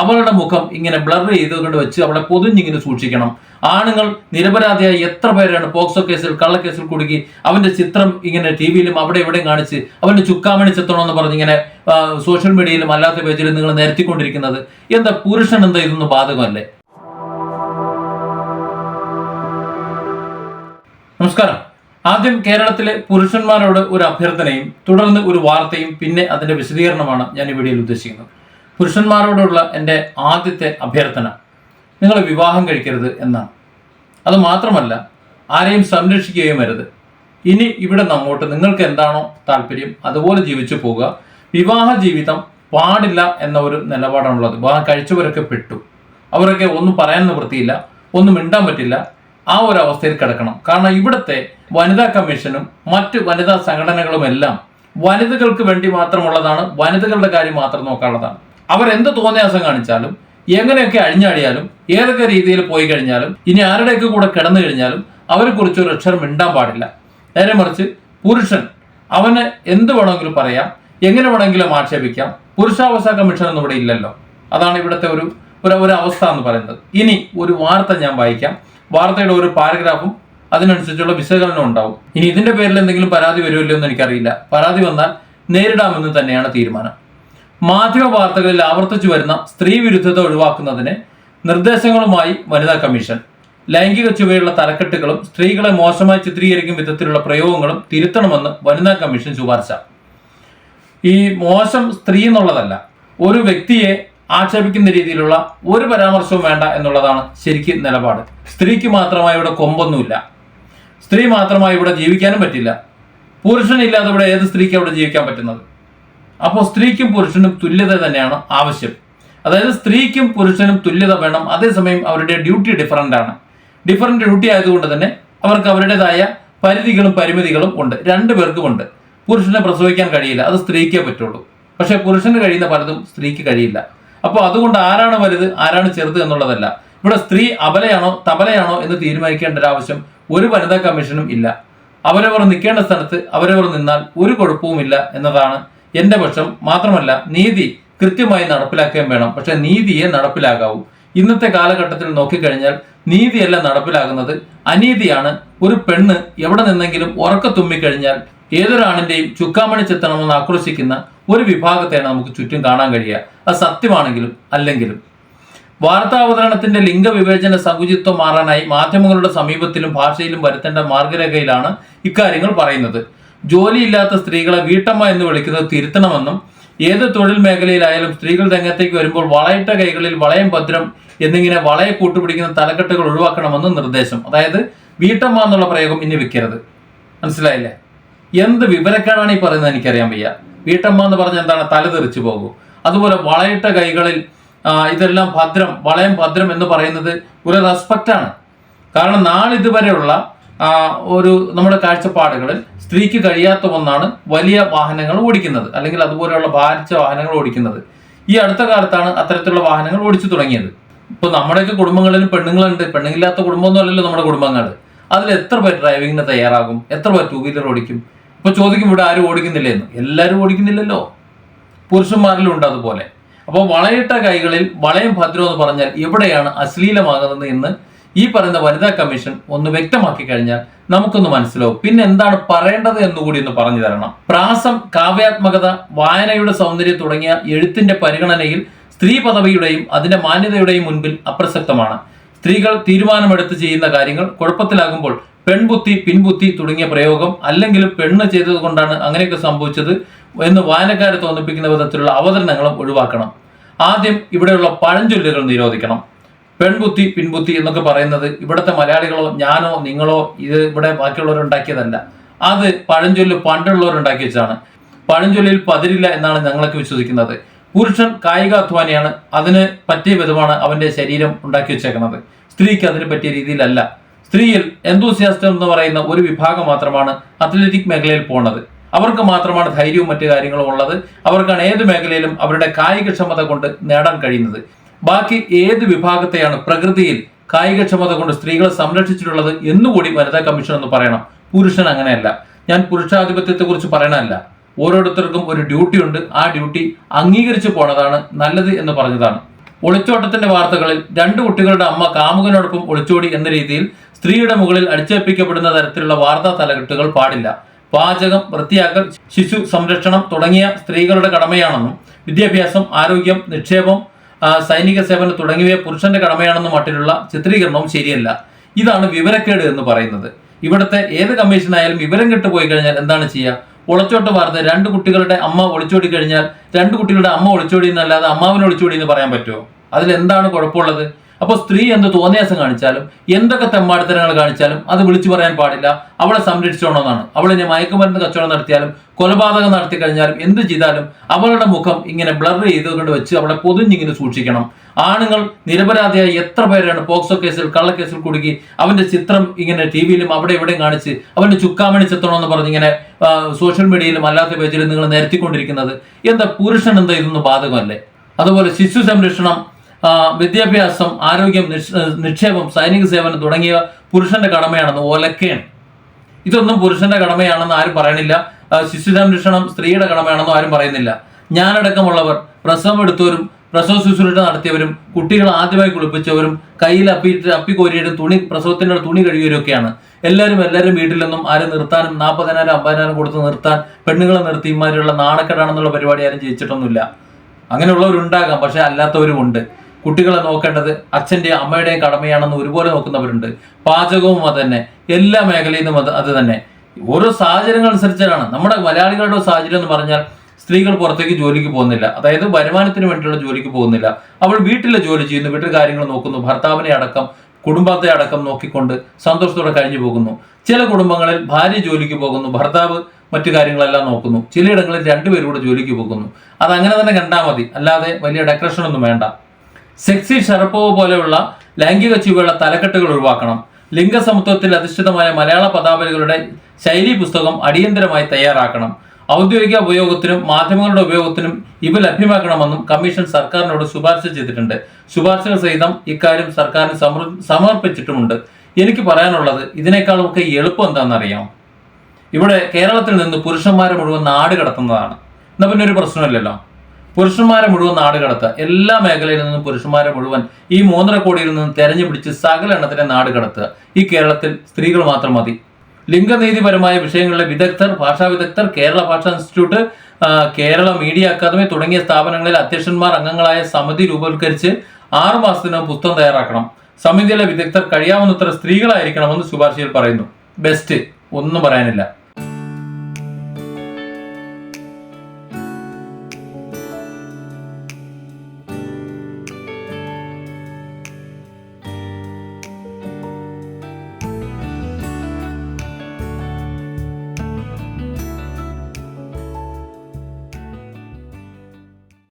അവളുടെ മുഖം ഇങ്ങനെ ബ്ലർ ചെയ്തുകൊണ്ട് വെച്ച് അവളെ പൊതിഞ്ഞിങ്ങനെ സൂക്ഷിക്കണം. ആണുങ്ങൾ നിരപരാധിയായ എത്ര പേരാണ് പോക്സോ കേസിൽ കള്ളക്കേസിൽ കുടുക്കി അവന്റെ ചിത്രം ഇങ്ങനെ ടി വിയിലും അവിടെ എവിടെയും കാണിച്ച് അവന്റെ ചുക്കാമണി ചിത്രണമെന്ന് പറഞ്ഞ് ഇങ്ങനെ സോഷ്യൽ മീഡിയയിലും അല്ലാത്ത പേജിലും നിങ്ങൾ നിരത്തിക്കൊണ്ടിരിക്കുന്നത്. എന്താ പുരുഷൻ എന്താ ഇതൊന്നും ബാധകമല്ലേ? നമസ്കാരം. ആദ്യം കേരളത്തിലെ പുരുഷന്മാരോട് ഒരു അഭ്യർത്ഥനയും തുടർന്ന് ഒരു വാർത്തയും പിന്നെ അതിന്റെ വിശദീകരണമാണ് ഞാൻ ഈ വീഡിയോയിൽ ഉദ്ദേശിക്കുന്നത്. പുരുഷന്മാരോടുള്ള എന്റെ ആദ്യത്തെ അഭ്യർത്ഥന നിങ്ങൾ വിവാഹം കഴിക്കരുത് എന്നാണ്. അത് മാത്രമല്ല ആരെയും സംരക്ഷിക്കുകയും വരുത് ഇനി ഇവിടെ നമ്മോട്ട് നിങ്ങൾക്ക് എന്താണോ താല്പര്യം അതുപോലെ ജീവിച്ചു പോവുക. വിവാഹ ജീവിതം പാടില്ല എന്ന ഒരു നിലപാടാണുള്ളത്. വിവാഹം കഴിച്ചവരൊക്കെ പെട്ടു. അവരൊക്കെ ഒന്നും പറയാൻ നിവൃത്തിയില്ല ഒന്നും മിണ്ടാൻ പറ്റില്ല. ആ ഒരു അവസ്ഥയിൽ കിടക്കണം. കാരണം ഇവിടുത്തെ വനിതാ കമ്മീഷനും മറ്റ് വനിതാ സംഘടനകളും എല്ലാം വനിതകൾക്ക് വേണ്ടി മാത്രമുള്ളതാണ് വനിതകളുടെ കാര്യം മാത്രം നോക്കാനുള്ളതാണ്. അവർ എന്ത് തോന്നിയാസം കാണിച്ചാലും എങ്ങനെയൊക്കെ അഴിഞ്ഞാടിയാലും ഏതൊക്കെ രീതിയിൽ പോയി കഴിഞ്ഞാലും ഇനി ആരുടെയൊക്കെ കൂടെ കിടന്നു കഴിഞ്ഞാലും അവരെ കുറിച്ച് ഒരു അക്ഷരം മിണ്ടാൻ പാടില്ല. നേരെ മറിച്ച് പുരുഷൻ അവന് എന്ത് വേണമെങ്കിലും പറയാം എങ്ങനെ വേണമെങ്കിലും ആക്ഷേപിക്കാം. പുരുഷാവസ്ഥ കമ്മീഷൻ ഒന്നും ഇവിടെ ഇല്ലല്ലോ. അതാണ് ഇവിടുത്തെ ഒരു ഒരു ഒരു അവസ്ഥ എന്ന് പറയുന്നത്. ഇനി ഒരു വാർത്ത ഞാൻ വായിക്കാം. വാർത്തയുടെ ഒരു പാരഗ്രാഫും അതിനനുസരിച്ചുള്ള വിശകലനം ഉണ്ടാവും. ഇനി ഇതിന്റെ പേരിൽ എന്തെങ്കിലും പരാതി വരുമല്ലോ എന്ന് എനിക്കറിയില്ല. പരാതി വന്നാൽ നേരിടാമെന്ന് തന്നെയാണ് തീരുമാനം. മാധ്യമ വാർത്തകളിൽ ആവർത്തിച്ചു വരുന്ന സ്ത്രീ വിരുദ്ധത ഒഴിവാക്കുന്നതിന് നിർദ്ദേശങ്ങളുമായി വനിതാ കമ്മീഷൻ. ലൈംഗിക ചുവയുള്ള തലക്കെട്ടുകളും സ്ത്രീകളെ മോശമായി ചിത്രീകരിക്കും വിധത്തിലുള്ള പ്രയോഗങ്ങളും തിരുത്തണമെന്ന് വനിതാ കമ്മീഷൻ ശുപാർശ. ഈ മോശം സ്ത്രീ എന്നുള്ളതല്ല ഒരു വ്യക്തിയെ ആക്ഷേപിക്കുന്ന രീതിയിലുള്ള ഒരു പരാമർശവും വേണ്ട എന്നുള്ളതാണ് ശരിക്കും നിലപാട്. സ്ത്രീക്ക് മാത്രമായി ഇവിടെ കൊമ്പൊന്നുമില്ല. സ്ത്രീ മാത്രമായി ഇവിടെ ജീവിക്കാനും പറ്റില്ല. പുരുഷനില്ലാതെ ഇവിടെ ഏത് സ്ത്രീക്ക് അവിടെ ജീവിക്കാൻ പറ്റുന്നത്? അപ്പോൾ സ്ത്രീക്കും പുരുഷനും തുല്യത തന്നെയാണ് ആവശ്യം. അതായത് സ്ത്രീക്കും പുരുഷനും തുല്യത വേണം. അതേസമയം അവരുടെ ഡ്യൂട്ടി ഡിഫറന്റ് ആണ്. ഡിഫറന്റ് ഡ്യൂട്ടി ആയതുകൊണ്ട് തന്നെ അവർക്ക് അവരുടേതായ പരിധികളും പരിമിതികളും ഉണ്ട്. രണ്ടു പേർക്കും ഉണ്ട്. പുരുഷനെ പ്രസവിക്കാൻ കഴിയില്ല. അത് സ്ത്രീക്കേ പറ്റുള്ളൂ. പക്ഷേ പുരുഷന് കഴിയുന്ന പലതും സ്ത്രീക്ക് കഴിയില്ല. അപ്പോൾ അതുകൊണ്ട് ആരാണ് വലുത് ആരാണ് ചെറുത് എന്നുള്ളതല്ല. ഇവിടെ സ്ത്രീ അബലയാണോ തബലയാണോ എന്ന് തീരുമാനിക്കേണ്ട ഒരു ഒരു വനിതാ കമ്മീഷനും ഇല്ല. അവരവർ നിൽക്കേണ്ട സ്ഥലത്ത് അവരവർ നിന്നാൽ ഒരു കുഴപ്പവുമില്ല എന്നതാണ് എന്റെ പക്ഷം മാത്രമല്ല നീതി കൃത്യമായി നടപ്പിലാക്കുകയും വേണം. പക്ഷെ നീതിയെ നടപ്പിലാകാവൂ. ഇന്നത്തെ കാലഘട്ടത്തിൽ നോക്കിക്കഴിഞ്ഞാൽ നീതിയല്ല നടപ്പിലാകുന്നത്. അനീതിയാണ്. ഒരു പെണ്ണ് എവിടെ നിന്നെങ്കിലും ഉറക്ക തുമ്മിക്കഴിഞ്ഞാൽ ഏതൊരാണിന്റെയും ചുക്കാമണി ചെത്തണമെന്ന് ആക്രോശിക്കുന്ന ഒരു വിഭാഗത്തെയാണ് നമുക്ക് ചുറ്റും കാണാൻ കഴിയുക. അത് സത്യമാണെങ്കിലും അല്ലെങ്കിലും. വാർത്താവതരണത്തിന്റെ ലിംഗവിവേചന സങ്കുചിത്വം മാറാനായി മാധ്യമങ്ങളുടെ സമീപത്തിലും ഭാഷയിലും വരുത്തേണ്ട മാർഗരേഖയിലാണ് ഇക്കാര്യങ്ങൾ പറയുന്നത്. ജോലിയില്ലാത്ത സ്ത്രീകളെ വീട്ടമ്മ എന്ന് വിളിക്കുന്നത് തിരുത്തണമെന്നും ഏത് തൊഴിൽ മേഖലയിലായാലും സ്ത്രീകൾ രംഗത്തേക്ക് വരുമ്പോൾ വളയിട്ട കൈകളിൽ വളയം ഭദ്രം എന്നിങ്ങനെ വളയെ കൂട്ടുപിടിക്കുന്ന തലക്കെട്ടുകൾ ഒഴിവാക്കണമെന്നും നിർദ്ദേശം. അതായത് വീട്ടമ്മ എന്നുള്ള പ്രയോഗം ഇനി വെക്കരുത്. മനസ്സിലായില്ലേ? എന്ത് വിവരക്കേടാണ് ഈ പറയുന്നത് എനിക്കറിയാൻ വയ്യ. വീട്ടമ്മ എന്ന് പറഞ്ഞ എന്താണ്? തല തെറിച്ചു പോകും. അതുപോലെ വളയിട്ട കൈകളിൽ ഇതെല്ലാം ഭദ്രം വളയം ഭദ്രം എന്ന് പറയുന്നത് ഒരു റെസ്പെക്റ്റാണ്. കാരണം നാളിതുവരെയുള്ള ഒരു നമ്മുടെ കാഴ്ചപ്പാടുകളിൽ സ്ത്രീക്ക് കഴിയാത്ത ഒന്നാണ് വലിയ വാഹനങ്ങൾ ഓടിക്കുന്നത്. അല്ലെങ്കിൽ അതുപോലെയുള്ള ഭാരിച്ച വാഹനങ്ങൾ ഓടിക്കുന്നത്. ഈ അടുത്ത കാലത്താണ് അത്തരത്തിലുള്ള വാഹനങ്ങൾ ഓടിച്ചു തുടങ്ങിയത്. ഇപ്പൊ നമ്മുടെയൊക്കെ കുടുംബങ്ങളിൽ പെണ്ണുങ്ങളുണ്ട്. പെണ്ണുങ്ങളില്ലാത്ത കുടുംബമൊന്നും അല്ലല്ലോ നമ്മുടെ കുടുംബങ്ങൾ. അതിൽ എത്ര പേർ ഡ്രൈവിങ്ങിന് തയ്യാറാകും? എത്ര പേർ ടൂ വീലർ ഓടിക്കും? ഇപ്പൊ ചോദിക്കും ഇവിടെ ആരും ഓടിക്കുന്നില്ലെന്ന്. എല്ലാവരും ഓടിക്കുന്നില്ലല്ലോ. പുരുഷന്മാരിലും ഉണ്ട് അതുപോലെ. അപ്പോൾ വളയിട്ട കൈകളിൽ വളയം ഭദ്രം എന്ന് പറഞ്ഞാൽ എവിടെയാണ് അശ്ലീലമാകുന്നത് എന്ന് ഈ പറയുന്ന വനിതാ കമ്മീഷൻ ഒന്ന് വ്യക്തമാക്കി കഴിഞ്ഞാൽ നമുക്കൊന്ന് മനസ്സിലാവും. പിന്നെ എന്താണ് പറയേണ്ടത് എന്നുകൂടി ഒന്ന് പറഞ്ഞു തരണം. പ്രാസം കാവ്യാത്മകത വായനയുടെ സൗന്ദര്യം തുടങ്ങിയ എഴുത്തിന്റെ പരിഗണനയിൽ സ്ത്രീ പദവിയുടെയും അതിന്റെ മാന്യതയുടെയും മുൻപിൽ അപ്രസക്തമാണ്. സ്ത്രീകൾ തീരുമാനമെടുത്ത് ചെയ്യുന്ന കാര്യങ്ങൾ കുഴപ്പത്തിലാകുമ്പോൾ പെൺബുദ്ധി പിൻബുദ്ധി തുടങ്ങിയ പ്രയോഗം അല്ലെങ്കിൽ പെണ്ണ് ചെയ്തത് കൊണ്ടാണ് അങ്ങനെയൊക്കെ സംഭവിച്ചത് എന്ന് വായനക്കാരെ തോന്നിപ്പിക്കുന്ന വിധത്തിലുള്ള അവതരണങ്ങളും ഒഴിവാക്കണം. ആദ്യം ഇവിടെയുള്ള പഴഞ്ചൊല്ലുകൾ നിരോധിക്കണം. പെൺബുദ്ധി പിൻബുദ്ധി എന്നൊക്കെ പറയുന്നത് ഇവിടുത്തെ മലയാളികളോ ഞാനോ നിങ്ങളോ ഇത് ഇവിടെ ബാക്കിയുള്ളവരുണ്ടാക്കിയതല്ല. അത് പഴഞ്ചൊല്ല് പണ്ടുള്ളവരുണ്ടാക്കി വെച്ചാണ് പഴഞ്ചൊല്ലിൽ പതിരില്ല എന്നാണ് ഞങ്ങളൊക്കെ വിശ്വസിക്കുന്നത്. പുരുഷൻ കായികാധ്വാനിയാണ് അതിന് പറ്റിയ വിധമാണ് അവന്റെ ശരീരം ഉണ്ടാക്കി വെച്ചേക്കുന്നത്. സ്ത്രീക്ക് അതിന് പറ്റിയ രീതിയിലല്ല. സ്ത്രീയിൽ എന്തൂസിയാസ്റ്റം എന്ന് പറയുന്ന ഒരു വിഭാഗം മാത്രമാണ് അത്ലറ്റിക് മേഖലയിൽ പോണത്. അവർക്ക് മാത്രമാണ് ധൈര്യവും മറ്റു കാര്യങ്ങളും ഉള്ളത്. അവർക്കാണ് ഏത് മേഖലയിലും അവരുടെ കായികക്ഷമത കൊണ്ട് നേടാൻ കഴിയുന്നത്. ബാക്കി ഏത് വിഭാഗത്തെയാണ് പ്രകൃതിയിൽ കായികക്ഷമത കൊണ്ട് സ്ത്രീകളെ സംരക്ഷിച്ചിട്ടുള്ളത് എന്നുകൂടി വനിതാ കമ്മീഷൻ എന്ന് പറയണം. പുരുഷൻ അങ്ങനെയല്ല. ഞാൻ പുരുഷാധിപത്യത്തെ കുറിച്ച് പറയണമല്ല ഓരോരുത്തർക്കും ഒരു ഡ്യൂട്ടി ഉണ്ട്. ആ ഡ്യൂട്ടി അംഗീകരിച്ചു പോണതാണ് നല്ലത് എന്ന് പറഞ്ഞതാണ്. ഒളിച്ചോട്ടത്തിന്റെ വാർത്തകളിൽ രണ്ട് കുട്ടികളുടെ അമ്മ കാമുകനോടൊപ്പം ഒളിച്ചോടി എന്ന രീതിയിൽ സ്ത്രീയുടെ മുകളിൽ അടിച്ചേൽപ്പിക്കപ്പെടുന്ന തരത്തിലുള്ള വാർത്താ തലകെട്ടുകൾ പാടില്ല. പാചകം വൃത്തിയാക്കൽ ശിശു സംരക്ഷണം തുടങ്ങിയ സ്ത്രീകളുടെ കടമയാണെന്നും വിദ്യാഭ്യാസം ആരോഗ്യം നിക്ഷേപം സൈനിക സേവനം തുടങ്ങിയവ പുരുഷന്റെ കടമയാണെന്ന മട്ടിലുള്ള ചിത്രീകരണവും ശരിയല്ല. ഇതാണ് വിവരക്കേട് എന്ന് പറയുന്നത്. ഇവിടുത്തെ ഏത് കമ്മീഷനായാലും വിവരം കെട്ടുപോയി കഴിഞ്ഞാൽ എന്താണ് ചെയ്യുക ഒളിച്ചോട്ട് വാർത്ത രണ്ട് കുട്ടികളുടെ അമ്മ ഒളിച്ചോടി കഴിഞ്ഞാൽ രണ്ട് കുട്ടികളുടെ അമ്മ ഒളിച്ചോടി എന്നല്ലാതെ അമ്മാവിനെ ഒളിച്ചോടി എന്ന് പറയാൻ പറ്റുമോ? അതിൽ എന്താണ് കുഴപ്പമുള്ളത്? അപ്പോൾ സ്ത്രീ എന്ത് തോന്നിയാസം കാണിച്ചാലും എന്തൊക്കെ തെമ്മാടിത്തരങ്ങൾ കാണിച്ചാലും അത് വിളിച്ചു പറയാൻ പാടില്ല. അവളെ സംരക്ഷിച്ചോണമെന്നാണ് അവൾ ഇനി മയക്കുമരുന്ന് കച്ചവടം നടത്തിയാലും കൊലപാതകം നടത്തി കഴിഞ്ഞാലും എന്ത് ചെയ്താലും അവളുടെ മുഖം ഇങ്ങനെ ബ്ലർ ചെയ്തുകൊണ്ട് വെച്ച് അവളെ പൊതിഞ്ഞിങ്ങനെ സൂക്ഷിക്കണം. ആണുങ്ങൾ നിരപരാധിയായി എത്ര പേരാണ് പോക്സോ കേസിൽ കള്ളക്കേസിൽ കുടുങ്ങി അവന്റെ ചിത്രം ഇങ്ങനെ ടി വിയിലും അവിടെ ഇവിടെയും കാണിച്ച് അവന്റെ ചുക്കാമണി ചെത്തണമെന്ന് പറഞ്ഞ് ഇങ്ങനെ സോഷ്യൽ മീഡിയയിലും അല്ലാത്ത പേജിലും നിങ്ങൾ നിരത്തിക്കൊണ്ടിരിക്കുന്നത്. എന്താ പുരുഷൻ എന്താ ഇതൊന്നും ബാധകമല്ലേ? അതുപോലെ ശിശു സംരക്ഷണം വിദ്യാഭ്യാസം ആരോഗ്യം നിക്ഷേപം സൈനിക സേവനം തുടങ്ങിയ പുരുഷന്റെ കടമയാണെന്ന് ഒലക്കേണ് ഇതൊന്നും പുരുഷന്റെ കടമയാണെന്ന് ആരും പറയണില്ല. ശിശുസംരക്ഷണം ശിശു സംരക്ഷണം സ്ത്രീയുടെ കടമയാണെന്നും ആരും പറയുന്നില്ല. ഞാനടക്കമുള്ളവർ പ്രസവം എടുത്തവരും പ്രസവ ശുശ്രൂഷ നടത്തിയവരും കുട്ടികൾ ആദ്യമായി കുളിപ്പിച്ചവരും കയ്യിൽ അപ്പിയിട്ട് അപ്പി കോരിയിട്ട് തുണി പ്രസവത്തിന്റെ തുണി കഴിയുവരൊക്കെയാണ് എല്ലാവരും എല്ലാവരും വീട്ടിൽ നിന്നും ആരും നിർത്താനും നാൽപ്പതിനായിരം അമ്പതിനായിരം കൊടുത്ത് നിർത്താൻ പെണ്ണുങ്ങളെ നിർത്തി ഇമാതിരിയുള്ള നാണക്കെടാണെന്നുള്ള പരിപാടി ആരും ജയിച്ചിട്ടൊന്നുമില്ല. അങ്ങനെയുള്ളവരുണ്ടാകാം പക്ഷെ അല്ലാത്തവരും ഉണ്ട് കുട്ടികളെ നോക്കേണ്ടത് അച്ഛന്റെയും അമ്മയുടെയും കടമയാണെന്ന് ഒരുപോലെ നോക്കുന്നവരുണ്ട്. പാചകവും അത് തന്നെ. എല്ലാ മേഖലയിലും അത് അത് തന്നെ. ഓരോ സാഹചര്യങ്ങൾ അനുസരിച്ചാണ് നമ്മുടെ മലയാളികളുടെ സാഹചര്യം എന്ന് പറഞ്ഞാൽ സ്ത്രീകൾ പുറത്തേക്ക് ജോലിക്ക് പോകുന്നില്ല. അതായത് വരുമാനത്തിന് വേണ്ടിയുള്ള ജോലിക്ക് പോകുന്നില്ല. അവൾ വീട്ടിലെ ജോലി ചെയ്യുന്നു വീട്ടിൽ കാര്യങ്ങൾ നോക്കുന്നു ഭർത്താവിനെ അടക്കം കുടുംബത്തെ അടക്കം നോക്കിക്കൊണ്ട് സന്തോഷത്തോടെ കഴിഞ്ഞു പോകുന്നു. ചില കുടുംബങ്ങളിൽ ഭാര്യ ജോലിക്ക് പോകുന്നു ഭർത്താവ് മറ്റു കാര്യങ്ങളെല്ലാം നോക്കുന്നു. ചിലയിടങ്ങളിൽ രണ്ടുപേരും കൂടെ ജോലിക്ക് പോകുന്നു. അത് അങ്ങനെ തന്നെ കണ്ടാൽ മതി. അല്ലാതെ വലിയ ഡെക്കറേഷൻ ഒന്നും വേണ്ട. സെക്സി ഷറപ്പോവ് പോലെയുള്ള ലൈംഗിക ചുവയുള്ള തലക്കെട്ടുകൾ ഒഴിവാക്കണം. ലിംഗസമത്വത്തിൽ അധിഷ്ഠിതമായ മലയാള പദാവലികളുടെ ശൈലി പുസ്തകം അടിയന്തരമായി തയ്യാറാക്കണം. ഔദ്യോഗിക ഉപയോഗത്തിനും മാധ്യമങ്ങളുടെ ഉപയോഗത്തിനും ഇവ ലഭ്യമാക്കണമെന്നും കമ്മീഷൻ സർക്കാരിനോട് ശുപാർശ ചെയ്തിട്ടുണ്ട്. ശുപാർശകൾ സഹിതം ഇക്കാര്യം സർക്കാരിന് സമർ- സമർപ്പിച്ചിട്ടുമുണ്ട്. എനിക്ക് പറയാനുള്ളത് ഇതിനേക്കാളൊക്കെ എളുപ്പം എന്താണെന്നറിയാം ഇവിടെ കേരളത്തിൽ നിന്ന് പുരുഷന്മാരെ മുഴുവൻ നാട് കടത്തുന്നതാണ്. എന്നാ പിന്നെ ഒരു പ്രശ്നമില്ലല്ലോ. പുരുഷന്മാരെ മുഴുവൻ നാട് കടത്തുക. എല്ലാ മേഖലയിൽ നിന്നും പുരുഷന്മാരെ മുഴുവൻ ഈ മൂന്നര കോടിയിൽ നിന്നും തെരഞ്ഞു പിടിച്ച് സകല എണ്ണത്തിനെ നാട് കടത്തുക. ഈ കേരളത്തിൽ സ്ത്രീകൾ മാത്രം മതി. ലിംഗനീതിപരമായ വിഷയങ്ങളിലെ വിദഗ്ധർ ഭാഷാ വിദഗ്ധർ കേരള ഭാഷാ ഇൻസ്റ്റിറ്റ്യൂട്ട് കേരള മീഡിയ അക്കാദമി തുടങ്ങിയ സ്ഥാപനങ്ങളിൽ അധ്യക്ഷന്മാർ അംഗങ്ങളായ സമിതി രൂപവത്കരിച്ച് ആറു മാസത്തിനകം പുസ്തകം തയ്യാറാക്കണം. സമിതിയിലെ വിദഗ്ധർ കഴിയാവുന്നത്ര സ്ത്രീകളായിരിക്കണമെന്ന് ശുപാർശയിൽ പറയുന്നു. ബെസ്റ്റ് ഒന്നും പറയാനില്ല.